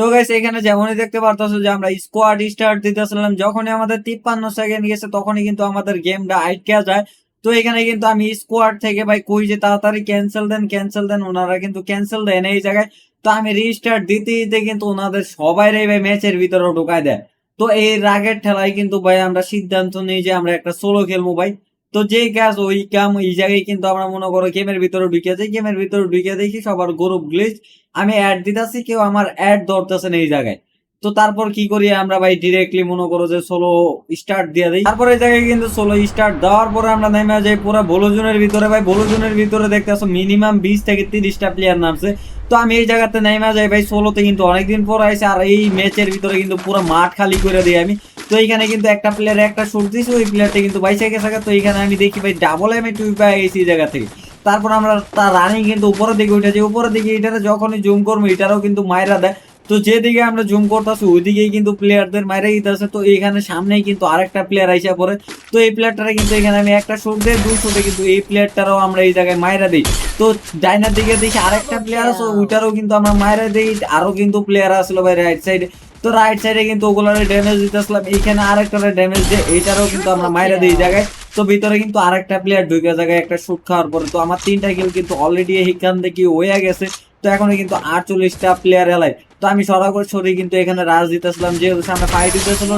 তো গাইস এখানে যেমনই দেখতে পারতেছো যে আমরা স্কোয়াড স্টার্ট দিতেছিলাম, যখনই আমাদের তিপ্পান্ন সেকেন্ড গেছে, তখনই কিন্তু আমাদের গেমটা আটকে যায়। তো এখানে কিন্তু আমি স্কোয়াড থেকে ভাই কই যে তাড়াতাড়ি ক্যান্সেল দেন ক্যান্সেল দেন, ওনারা কিন্তু ক্যান্সেল দেন এই জায়গায়। তো আমি রিস্টার্ট দিতে দিতে কিন্তু ওনাদের সবাই ভাই ম্যাচের ভিতরে ঢুকায় দেয়। তো এই রাগের ঠেলায় কিন্তু ভাই আমরা সিদ্ধান্ত নিই যে আমরা একটা সোলো খেলব ভাই। তো যেই কাজ, ওই কাম, এই জায়গায় কিন্তু আমরা মনে করো গেমের ভিতরে ঢুকে যাই। গেমের ভিতরে ঢুকে দেখি সবার গ্রুপ গ্লিচ আমি অ্যাড দিতেছি, কেউ আমার অ্যাড ধরতেছে এই জায়গায়। তো তারপর কি করি আমরা ভাই ডিরেক্টলি মনে করো যে সোলো স্টার্ট দিয়ে দিই। তারপর এই জায়গায় কিন্তু সোলো স্টার্ট দেওয়ার পরে আমরা নেমে যাই পুরো বলোজনের ভিতরে। ভাই, বলোজনের ভিতরে দেখতেছো মিনিমাম বিশ থেকে তিরিশটা প্লেয়ার নামছে। তো আমি এই জায়গাতে নেমে যাই ভাই সোলোতে কিন্তু অনেকদিন পর আইসে, আর এই ম্যাচের ভিতরে কিন্তু পুরো মাঠ খালি করে দিই আমি। তো এখানে কিন্তু একটা প্লেয়ার একটা শুট দিয়েছে, ওই প্লেয়ারটা কিন্তু বাইসে গেছে তো এইখানে আমি দেখি ভাই ডাবল এম টুই পাই এই জায়গা থেকে। তারপর আমরা তার রানিং কিন্তু উপরের দিকে উঠেছি উপরের দিকে এটাতে যখনই জুম করব এটারও কিন্তু মায়েরা দেয়। তো যেদিকে আমরা জুম করতেছি, ওইদিকেই কিন্তু প্লেয়ারদের মাইরা দিতেছে তো এখানে সামনেই কিন্তু আরেকটা প্লেয়ার আইসা পড়ে। তো এই প্লেয়ারটারে কিন্তু এখানে আমি একটা শুট দিই দুই শুটে কিন্তু এই প্লেয়ারটারও আমরা এই জায়গায় মাইরা দিই। তো ডাইনার দিকে দেখি আরেকটা প্লেয়ার আছে, ওইটারও কিন্তু আমরা মাইরা দিই। আরও কিন্তু প্লেয়ার আসলো ভাই রাইট সাইডে তো রাইট সাইডে কিন্তু ওগুলোর ড্যামেজ দিতেছিলাম। এইখানে আরেকটা ড্যামেজ দিয়ে এইটারও কিন্তু আমরা মাইরা দিই জায়গায়। তো ভিতরে কিন্তু আরেকটা প্লেয়ার ঢুকে জায়গায় একটা শুট খাওয়ার পরে। তো আমার তিনটা কিল কিন্তু অলরেডি এইখান থেকে হয়ে গেছে। তো এখনও কিন্তু আটচল্লিশটা প্লেয়ার এলাই তো আমি সরাসরি কিন্তু এখানে রাজ দিতেছিলাম। যেহেতু সামনে ফাইট দিতেছিল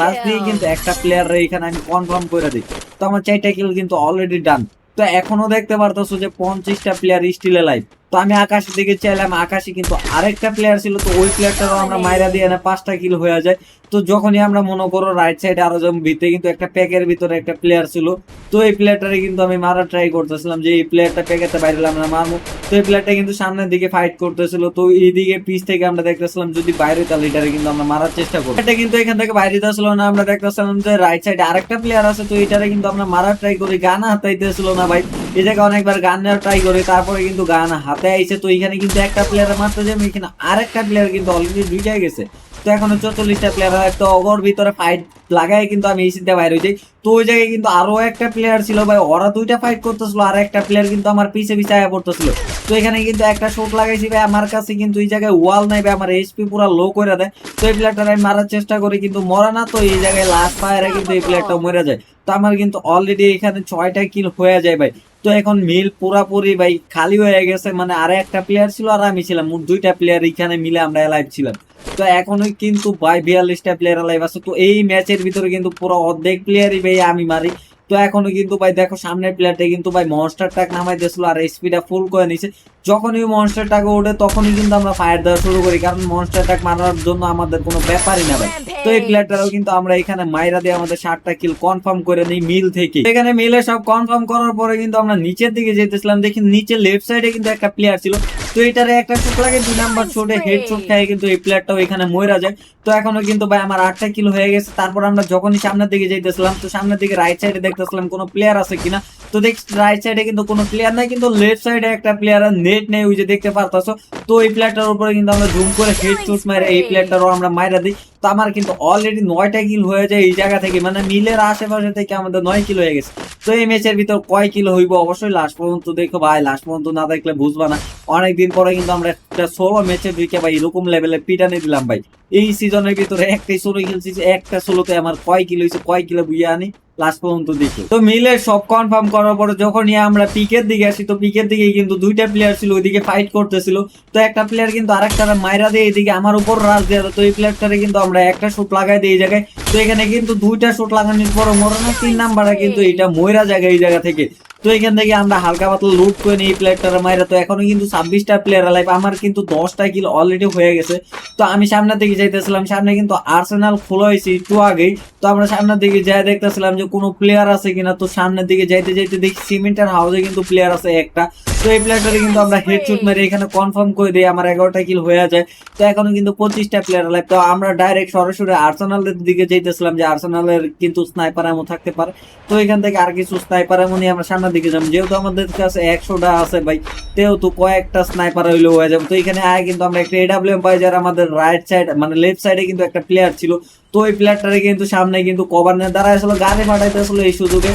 রাজ দিয়ে কিন্তু একটা প্লেয়ার এখানে আমি কনফার্ম করে দিই। তো আমার চারটা কিল কিন্তু অলরেডি ডান তো এখনও দেখতে পারতেছো যে পঞ্চাশটা প্লেয়ার স্টিল লাইভ তো আমি আকাশের দিকে চাইলাম আকাশে কিন্তু আরেকটা প্লেয়ার ছিল তো ওই প্লেয়ারটারও আমরা মাইরা দিয়ে না পাঁচটা কিল হয়ে যায়। তো যখনই আমরা মনে করো রাইট সাইডে আরও যেমন ভিতরে কিন্তু একটা প্যাকের ভিতরে একটা প্লেয়ার ছিল তো এই প্লেয়ারটারে কিন্তু আমি মারা ট্রাই করতেছিলাম যে এই প্লেয়ারটা প্যাকেতে বাইরে আমরা মারবো। তো এই প্লেয়ারটা কিন্তু সামনের দিকে ফাইট করতেছিল তো এইদিকে পিচ থেকে আমরা দেখতেছিলাম যদি বাইরে তাহলে এটারে কিন্তু আমরা মারার চেষ্টা করব এটা কিন্তু এখান থেকে বাইরে আসলো না আমরা দেখতেছিলাম যে রাইট সাইডে আরেকটা প্লেয়ার আছে তো এটারে কিন্তু আমরা মারার ট্রাই করি গান হাতাইতেছিল না ভাই। জায়গায় অনেকবার গান নেওয়ার ট্রাই করি, তারপরে কিন্তু গান হাতে আইছে। তো এখানে কিন্তু একটা প্লেয়ার মারতে যাবে এখানে আরেকটা প্লেয়ার কিন্তু অলরেডি ঢুকে গেছে। তো এখন চল্লিশটা প্লেয়ার তো ওর ভিতরে ফাইট লাগাই কিন্তু আমি এসিতে বাইরে হয়ে যাই তো ওই জায়গায় কিন্তু আরও একটা প্লেয়ার ছিল ভাই, ওরা দুইটা ফাইট করতেছিল, আর একটা প্লেয়ার কিন্তু আমার পিছে পিছে আয়া পড়তেছিল। তো এখানে কিন্তু একটা শট লাগাইছি ভাই, আমার কাছে কিন্তু এই জায়গায় ওয়াল নাই ভাই, আমার এইচপি পুরো লো করে দেয়। তো এই প্লেয়ারটা আমি মারার চেষ্টা করি, কিন্তু মরা না, তো এই জায়গায় লাস্ট ফায়ারে কিন্তু এই প্লেয়ারটা মরে যায়। তো আমার কিন্তু অলরেডি এখানে ছয়টা কিল হয়ে যায় ভাই। তো এখন মিল পুরাপুরি ভাই খালি হয়ে গেছে মানে আরে একটা প্লেয়ার ছিল আর আমি ছিলাম, দুইটা প্লেয়ার এখানে মিলে আমরা লাইভ ছিলাম। তো এখনই কিন্তু ভাই বিয়াল্লিশটা প্লেয়ার লাইভ আছে। তো এই ম্যাচের ভিতরে কিন্তু পুরো অর্ধেক প্লেয়ারই ভাই আমি মারি। তো এখনও কিন্তু ভাই দেখো সামনের প্লেয়ারটা কিন্তু ভাই মনস্টার টাক নামাই দিয়েছিল আর স্পিডটা ফুল করে নিছে যখনই মনস্টার টাকে ওঠে তখনই কিন্তু আমরা ফায়ার দেওয়া শুরু করি। কারণ মনস্টার টাক মারার জন্য আমাদের কোনো ব্যাপারই না ভাই। তো এই প্লেয়ারটারও কিন্তু আমরা এখানে মাইরা দিয়ে আমাদের ষাটটা কিল কনফার্ম করে নিই মিল থেকে। এখানে মিলে সব কনফার্ম করার পরে কিন্তু আমরা নিচের দিকে যেতেছিলাম। দেখি নিচে লেফট সাইডে কিন্তু একটা প্লেয়ার ছিল। তো এটারে একটা শট লাগে দুই নাম্বার শটে হেড শট খায় কিন্তু এই প্লেয়ারটাও এখানে মইরা যায়। তো এখনও কিন্তু ভাই আমার আটটা কিলো হয়ে গেছে। তারপর আমরা যখনই সামনের দিকে যাইতেছিলাম তো সামনের দিকে রাইট সাইডে দেখতেছিলাম কোনো প্লেয়ার আছে কিনা। তো দেখ রাইট সাইডে কিন্তু কোনো প্লেয়ার নাই কিন্তু লেফট সাইডে একটা প্লেয়ার নেট নেই ওই যে দেখতে পারতাছো? তো এই প্লেয়ারটার উপরে কিন্তু আমরা জুম করে হেড শট মারে এই প্লেয়ারটারও আমরা মাইরা দিই। তো আমার কিন্তু অলরেডি নয়টা কিল হয়ে যায় এই জায়গা থেকে। মানে মিলের আশেপাশে থেকে আমাদের নয় কিলো হয়ে গেছে। তো এই ম্যাচের ভিতর কয় কিলো হইব? অবশ্যই লাস্ট পর্যন্ত দেখো ভাই লাস্ট পর্যন্ত না দেখলে বুঝবা না। অনেকদিন পরে কিন্তু আমরা একটা ষোলো ম্যাচে ঢুকে ভাই এরকম লেভেলে পিটানি দিলাম ভাই। এই সিজনের ভিতরে একটাই ষোলো খেলছি একটা ষোলোতে আমার কয় কিলো হয়েছে কয় কিলো বুঝে আনি? লাস্ট পর্যন্ত দেখি। তো মিলে সব কনফার্ম করার পরে যখনই আমরা পিকের দিকে আসি, তো পিকের দিকে কিন্তু দুইটা প্লেয়ার ছিল, ওইদিকে ফাইট করতেছিল। তো একটা প্লেয়ার কিন্তু আরেকটা মাইরা দিয়ে, এদিকে আমার উপর রাজ দেওয়া তো এই প্লেয়ারটারে কিন্তু আমরা একটা শুট লাগাই দিই এই জায়গায়। তো এখানে কিন্তু দুইটা শুট লাগানোর পর মরে তিন নাম্বারে কিন্তু এটা ময়রা জায়গা এই জায়গা থেকে। তো এখান থেকে আমরা হালকা পাতলা লুট করে নিই প্লেয়ারটার মাইরা। তো এখনও কিন্তু ছাব্বিশটা প্লেয়ার লাইফ আমার কিন্তু দশটা কিল অলরেডি হয়ে গেছে। তো আমি সামনের দিকে যাইতেছিলাম, সামনে কিন্তু আর্সেনাল খোলা হয়েছে একটু আগেই। তো আমরা সামনের দিকে যাই দেখতেছিলাম যে কোনো প্লেয়ার আছে কিনা। তো সামনের দিকে যাইতে যাইতে দেখি সিমেন্টের হাউসে কিন্তু প্লেয়ার আছে একটা। তো এই প্লেয়ারটারে কিন্তু আমরা হেডশুট মেরে এখানে কনফার্ম করে দিই, আমার এগারোটা কিল হয়ে যায় তো এখনও কিন্তু পঁচিশটা প্লেয়ার লাইভ তো আমরা ডাইরেক্ট সরাসরি আর্সেনালের দিকে যাইতেছিলাম যে আর্সেনালের কিন্তু স্নাইপার এমন থাকতে পারে। তো এখান থেকে আর কিছু স্নাইপার এমনই আমরা সামনের দিকে যাব। যেহেতু আমাদের কাছে একশোটা আছে ভাই যেহেতু কয়েকটা স্নাইপার হইলেও হয়ে যাবে। তো এখানে আয় কিন্তু আমরা একটা এডাব্লিউএম পাই, যারা আমাদের রাইট সাইড মানে লেফট সাইডে কিন্তু একটা প্লেয়ার ছিল। তো ওই প্লেয়ারটারে কিন্তু সামনে কিন্তু কভার নিয়ে। দাঁড়াইছিল গাড়ি ফাটাইতেছিল এই সুযোগে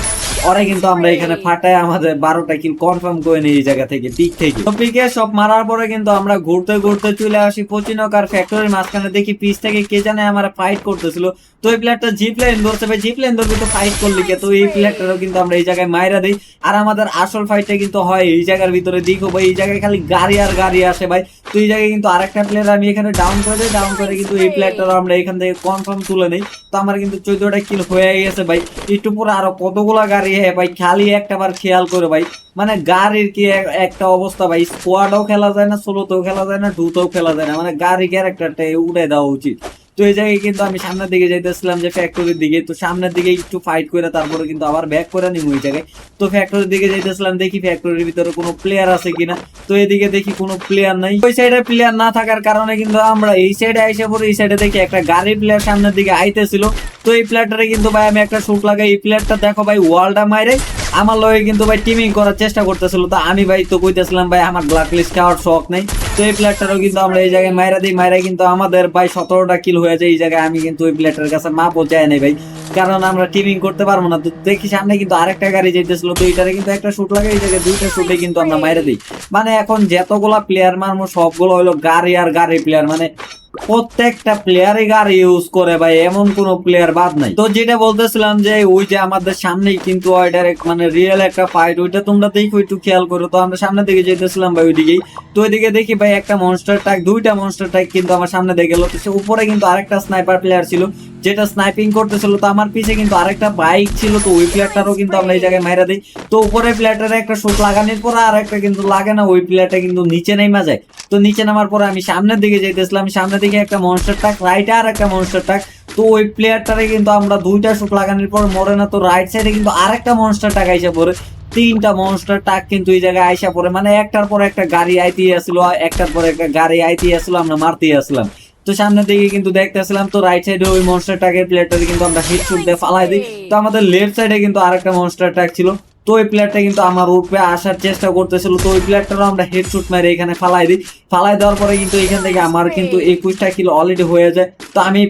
ওরা কিন্তু আমরা এখানে ফাটায় আমাদের বারোটা কিল কনফার্ম করে নিই এই জায়গা থেকে পিক থেকে। তো পিকে সব মারার পরে কিন্তু আমরা ঘুরতে ঘুরতে চলে আসি পচিনক আর ফ্যাক্টরির মাঝখানে দেখি পিস থেকে কে জানে আমার ফাইট করতেছিল। তো এই প্লেয়ারটা জিপ লাইন ধরতে ভাই জিপ লাইন ধরবে তো ফাইট করলি কে? তো এই প্লেয়ারটারও কিন্তু আমরা এই জায়গায় মাইরা দিই। আর আমাদের আসল ফাইটটা কিন্তু হয় এই জায়গার ভিতরে দেখো ভাই এই জায়গায় খালি গাড়ি আর গাড়ি আসে ভাই। তো এই জায়গায় কিন্তু আরেকটা প্লেয়ার আমি এখানে ডাউন করে দিই ডাউন করে কিন্তু এই প্লেয়ারটারও আমরা এখান থেকে কনফার্ম তুলে নেই। তো আমার কিন্তু চোদ্দটা কিল হয়ে গেছে ভাই। একটু পরে আরও কতগুলা গাড়ি হ্যাঁ ভাই, খালি একটা বার খেয়াল করে ভাই। মানে গাড়ির কি একটা অবস্থা ভাই স্কোয়াডও খেলা যায় না সোলোতেও খেলা যায় না ডুতেও খেলা যায় না। মানে গাড়ি ক্যারেক্টারটা উড়ে দেওয়া উচিত। তো এই জায়গায় কিন্তু আমি সামনের দিকে যাইতেছিলাম যে ফ্যাক্টরির দিকে। তো সামনের দিকে একটু ফাইট করে তারপরে কিন্তু আবার ব্যাক করে নিব ওই জায়গায়। তো ফ্যাক্টরির দিকে যাইতেছিলাম, দেখি ফ্যাক্টরির ভিতরে কোনো প্লেয়ার আছে কিনা। তো এদিকে দেখি কোনো প্লেয়ার নাই। ওই সাইডে প্লেয়ার না থাকার কারণে কিন্তু আমরা এই সাইডে আইসে পরে এই সাইডে দেখি একটা গাড়ি প্লেয়ার সামনের দিকে আইতেছিল। তো এই প্লেয়ারটারে কিন্তু ভাই আমি একটা শুট লাগাই, এই প্লেয়ারটা দেখো ভাই ওয়ালটা মাইরে আমার লগে কিন্তু ভাই টিমিং করার চেষ্টা করতেছিল, তো আমি ভাই তো কইতেছিলাম ভাই আমার ব্ল্যাক লিস্ট খাওয়ার শখ নেই। তো এই প্লেয়ারটারও কিন্তু আমরা এই জায়গায় মাইরা দিই, মাইরা কিন্তু আমাদের ভাই সতেরোটা কিল হয়ে যায়, এই জায়গায় আমি কিন্তু ওই প্লেয়ারটার কাছে মা পৌঁছায় নাই ভাই। কারণ আমরা টিমিং করতে পারব না, তো দেখি সামনে কিন্তু আরেকটা গাড়ি যেতেছিল তো এটারে কিন্তু একটা শুট লাগে এই জায়গায় দুইটা শুটে কিন্তু আমরা মাইরা দিই। মানে এখন যতগুলা প্লেয়ার মারবো সবগুলো হলো গাড়ি আর গাড়ি প্লেয়ার মানে প্রত্যেকটা প্লেয়ারই গাড়ি ইউজ করে ভাই, এমন কোন প্লেয়ার বাদ নাই। তো যেটা বলতেছিলাম যে, ওই যে আমাদের সামনেই কিন্তু ডাইরেক্ট মানে রিয়েল একটা ফাইট ওইটা তোমরা দেখো, একটু খেয়াল করো। তো আমরা সামনের দিকে যেতেছিলাম ভাই, ওইদিকেই। তো ওইদিকে দেখি ভাই, একটা মনস্টার ট্যাক দুইটা মনস্টার ট্যাক কিন্তু আমার সামনে দেখে গেলো। তো উপরে কিন্তু আরেকটা স্নাইপার প্লেয়ার ছিল। যেটা স্নাইপিং করতেছিল, তো আমার পিছে কিন্তু আরেকটা বাইক ছিল, তো ওই প্লেয়ারটারও কিন্তু আমরা এই জায়গায় মাইরা দিই। তো উপরে প্লেয়ারটার একটা শুট লাগানোর পরে আর একটা কিন্তু লাগে না, ওই প্লেয়ারটা কিন্তু নিচে নেমা যায়। তো নিচে নামার পরে আমি সামনের দিকে যেতেছিলাম সামনের দিকে একটা মনস্টার ট্যাক রাইটে আর একটা মনস্টার ট্যাক তো ওই প্লেয়ারটারে কিন্তু আমরা দুইটা শুট লাগানোর পর মরে না, তো রাইট সাইডে কিন্তু আরেকটা মনস্টার ট্যাক আইসা পরে তিনটা মনস্টার টাক কিন্তু এই জায়গায় আইসা পরে মানে একটার পর একটা গাড়ি আইতে আসলো একটার পর একটা গাড়ি আইতে আসলো আমরা মারতে আসলাম তো সামনের দিকে কিন্তু দেখতেছিলাম তো রাইট সাইডে ওই মনস্টার ট্যাগের প্লেয়ারটাকে কিন্তু আমরা হিট শুট দিয়ে ফালাই দিই। তো আমাদের লেফট সাইডে কিন্তু আরেকটা মনস্টার ট্যাগ ছিল। তো ওই প্লেয়ারটা কিন্তু আমার উপরে আসার চেষ্টা করতেছিল। তো ওই প্লেয়ারটারও আমরা হেড শুট মেরে এখানে ফালাই দিই। ফালাই দেওয়ার পরে কিন্তু এখান থেকে আমার কিন্তু একুশটা কিলো অলরেডি হয়ে যায়। তো আমি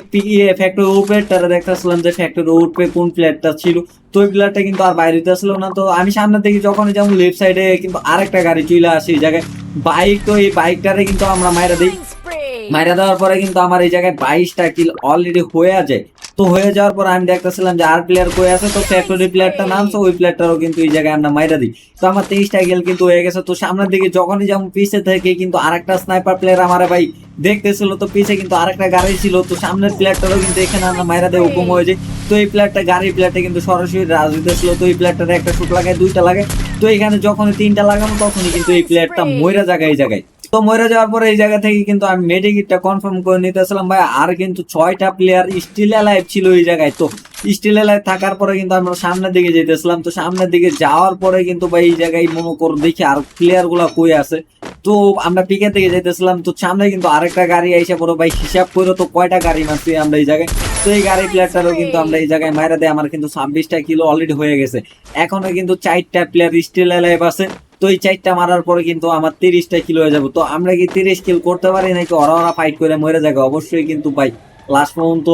ফ্যাক্টরি উপরেরটারে দেখতেছিলাম যে ফ্যাক্টরি উপরে কোন প্লেয়ারটা ছিল। তো ওই প্লেয়ারটা কিন্তু আর বাইরে আসলো না। তো আমি সামনের দিকে যখনই যেমন লেফট সাইডে কিন্তু আরেকটা গাড়ি চলে আসে এই জায়গায় বাইক তো এই বাইকটারে কিন্তু আমরা মাইরা দিই। মাইরা দেওয়ার পরে কিন্তু আমার এই জায়গায় বাইশটা কিল অলরেডি হয়ে যায় তো হয়ে যাওয়ার পর আমি দেখতেছিলাম যে আর প্লেয়ার কই আছে, তো ফ্যাক্টরি প্লেয়ারটা নামছে ওই প্লেয়ারটারও কিন্তু এই জায়গায় আমরা মাইরা দিই। তো আমার তেইশটা গেল কিন্তু হয়ে গেছে, তো সামনের দিকে যখনই যেমন পিছে থেকে কিন্তু আরেকটা স্নাইপার প্লেয়ার আমার ভাই দেখতেছিল, তো পিছে কিন্তু আরেকটা গাড়ি ছিল, তো সামনের প্লেয়ারটারও কিন্তু এখানে আমরা মাইরা দেয় হুকুম হয়ে যায়। তো এই প্লেয়ারটা গাড়ি প্লেয়ারটা কিন্তু সরাসরি রাজনীতি ছিল তো এই প্লেয়ারটার একটা শুট লাগায়, দুইটা লাগে তো এখানে যখনই তিনটা লাগানো তখনই কিন্তু এই প্লেয়ারটা ময়রা জায়গায়, এই জায়গায়। তো মরে যাওয়ার পরে এই জায়গা থেকে কিন্তু আমি মেডিকিটটা কনফার্ম করে নিতেছিলাম ভাই। আর কিন্তু ছয়টা প্লেয়ার স্টিল লাইভ ছিল এই জায়গায় তো। স্টিল লাইভ থাকার পরে কিন্তু আমরা সামনের দিকে যেতেছিলাম। তো সামনের দিকে যাওয়ার পরে কিন্তু ভাই এই জায়গায় মনে করো দেখি আর প্লেয়ারগুলা কই আছে। তো আমরা পিকের দিকে যেতেছিলাম, তো সামনে কিন্তু আরেকটা গাড়ি আইসা পড়ো। ভাই হিসাব করে তো কয়টা গাড়ি মারছি আমরা এই জায়গায়। তো এই গাড়ি প্লেয়ারটারও কিন্তু আমরা এই জায়গায় মাইরা দেয় আমার কিন্তু ছাব্বিশটা কিলো অলরেডি হয়ে গেছে। এখনও কিন্তু চারটা প্লেয়ার স্টিল লাইভ আছে। তো এই চারটা মারার পরে কিন্তু আমার তিরিশটা কিলো হয়ে যাব। তো আমরা কি তিরিশ কিল করতে পারি নাকি ওরা ওরা ফাইট করে মরে যাবে? অবশ্যই কিন্তু ভাই। লাস্ট পর্যন্ত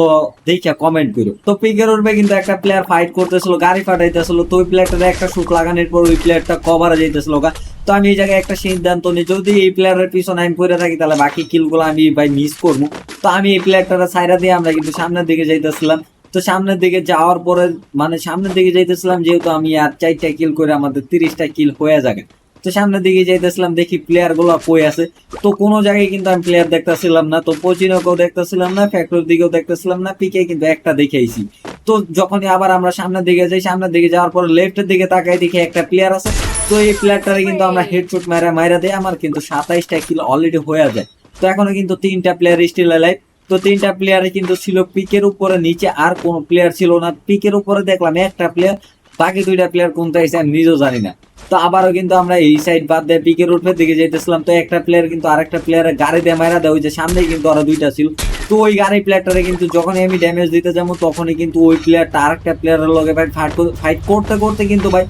দেখে কমেন্ট করো তো পিকের উঠবে কিন্তু একটা প্লেয়ার ফাইট করতেছিল, গাড়ি ফাটাইতেছিল, তো ওই প্লেয়ারটার একটা শুট লাগানোর পর ওই প্লেয়ারটা কভারে যাইতেছিল গা। তো আমি এই জায়গায় একটা সিদ্ধান্ত নিই, যদি এই প্লেয়ারের পিছনে আমি পড়ে থাকি, তাহলে বাকি কিলগুলো আমি ভাই মিস করব। তো আমি এই প্লেয়ারটা সাইডা দিয়ে আমরা কিন্তু সামনের দিকে যাইতেছিলাম। তো সামনের দিকে যাওয়ার পরে মানে সামনের দিকে যাইতেছিলাম, যেহেতু আমি আর চারটা কিল করে আমাদের তিরিশটা কিল হয়ে যাবে। তো সামনের দিকে যাইতেছিলাম দেখি প্লেয়ারগুলো কই আছে। তো কোনো জায়গায় কিন্তু আমি প্লেয়ার দেখতেছিলাম না তো পচিনকেও দেখতেছিলাম না ফ্যাক্টরির দিকেও দেখতেছিলাম না পিকে কিন্তু একটা দেখেইছি। তো যখনই আবার আমরা সামনের দিকে যাই সামনের দিকে যাওয়ার পর লেফটের দিকে তাকাই দেখি একটা প্লেয়ার আছে। তো এই প্লেয়ারটারে কিন্তু আমরা হেডশুট মারা মাইরা দেই আমার কিন্তু সাতাইশটা কিল অলরেডি হয়ে যায়। তো এখনও কিন্তু তিনটা প্লেয়ার স্টিল লাইভ তো তিনটা প্লেয়ারে কিন্তু ছিল পিকের উপরে নিচে আর কোনো প্লেয়ার ছিল না। পিকের উপরে দেখলাম একটা প্লেয়ার বাকি দুইটা প্লেয়ার কোনটা এসে আমি নিজেও জানি না। তো আবারও কিন্তু আমরা এই সাইড বাদ দিয়ে পিকের উঠে দিকে যেতেছিলাম তো একটা প্লেয়ার কিন্তু আরেকটা প্লেয়ারের গাড়ি দিয়ে মারা দেয়, ওই যে সামনেই কিন্তু আরও দুইটা ছিল। তো ওই গাড়ি প্লেয়ারটারে কিন্তু যখনই আমি ড্যামেজ দিতে যাব, তখনই কিন্তু ওই প্লেয়ারটা আরেকটা প্লেয়ারের লগে ভাই ফাইট ফাইট করতে করতে কিন্তু ভাই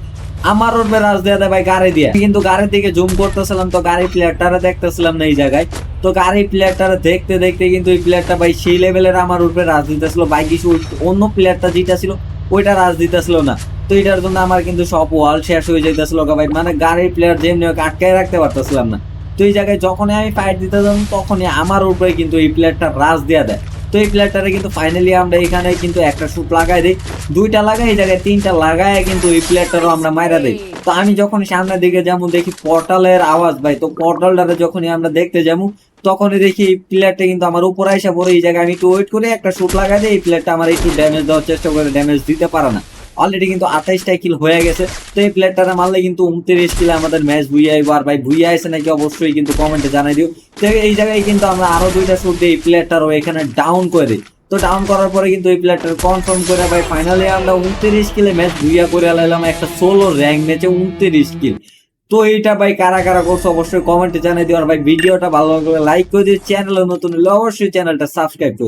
আমার উপরে রাজ দেয়া দেয় ভাই গাড়ি দিয়ে। কিন্তু গাড়ির দিকে জুম করতেছিলাম, তো গাড়ি প্লেয়ারটারে দেখতেছিলাম না এই জায়গায়। তো গাড়ি প্লেয়ারটারে দেখতে দেখতে কিন্তু এই প্লেয়ারটা ভাই সেই লেভেলের আমার উপরে রাজ দিতেছিল, ভাই কিছু অন্য প্লেয়ারটা যেটা ছিল ওইটা রাজ দিতেছিল না। তো এটার জন্য আমার কিন্তু সব ওয়াল শেষ হয়ে যাইতেছিল ভাই। মানে গাড়ির প্লেয়ার যেমনি হোক আটকায় রাখতে পারতেছিলাম না। তো এই জায়গায় যখনই আমি ফাইট দিতে যাব, তখনই আমার উপরে কিন্তু এই প্লেয়ারটা রাজ দেয়া দেয়। তো এই প্লেয়ারটারে কিন্তু ফাইনালি আমরা এখানে কিন্তু একটা শুট লাগাই দিই। দুইটা লাগাই, এই জায়গায় তিনটা লাগায় কিন্তু এই প্লেয়ারটারও আমরা মাইরা দিই। তো আমি যখন সামনের দিকে যেমন দেখি পোর্টালের আওয়াজ ভাই। তো পোর্টালটারে যখনই আমরা দেখতে যাব তখনই দেখি প্লেয়ারটা কিন্তু আমার উপরে আইসা পড়ে, এই জায়গায় আমি একটু ওয়েট করে, একটা শুট লাগাই দিই, এই প্লেয়ারটা আমার একটু ড্যামেজ দেওয়ার চেষ্টা করে ড্যামেজ দিতে পারে না। অলরেডি কিন্তু আঠাইশটা কিল হয়ে গেছে। তো এই প্লেয়ারটারে মারলে কিন্তু উনত্রিশ কিল আমাদের ম্যাচ ভুইয়া আর ভাই ভুইয়া আছে নাকি অবশ্যই কিন্তু কমেন্টে জানাই দিও। তো এই জায়গায় কিন্তু আমরা আরও দুইটা শুট দিয়ে এই প্লেয়ারটারও এখানে ডাউন করে দিই। তো ডাউন করার পরে কিন্তু এই প্লেয়ারটার কনফার্ম করে ভাই ফাইনালি আমরা উনত্রিশ কিলে ম্যাচ ভুইয়া করে আলাইলাম একটা ষোলো র্যাঙ্ক ম্যাচে উনত্রিশ কিল তো এইটা ভাই কারা কারা করছ অবশ্যই কমেন্টে জানিয়ে দিও আর ভাই, ভিডিওটা ভালো লাগলে লাইক করে দিও চ্যানেলে নতুন হলে অবশ্যই চ্যানেলটা সাবস্ক্রাইব করে।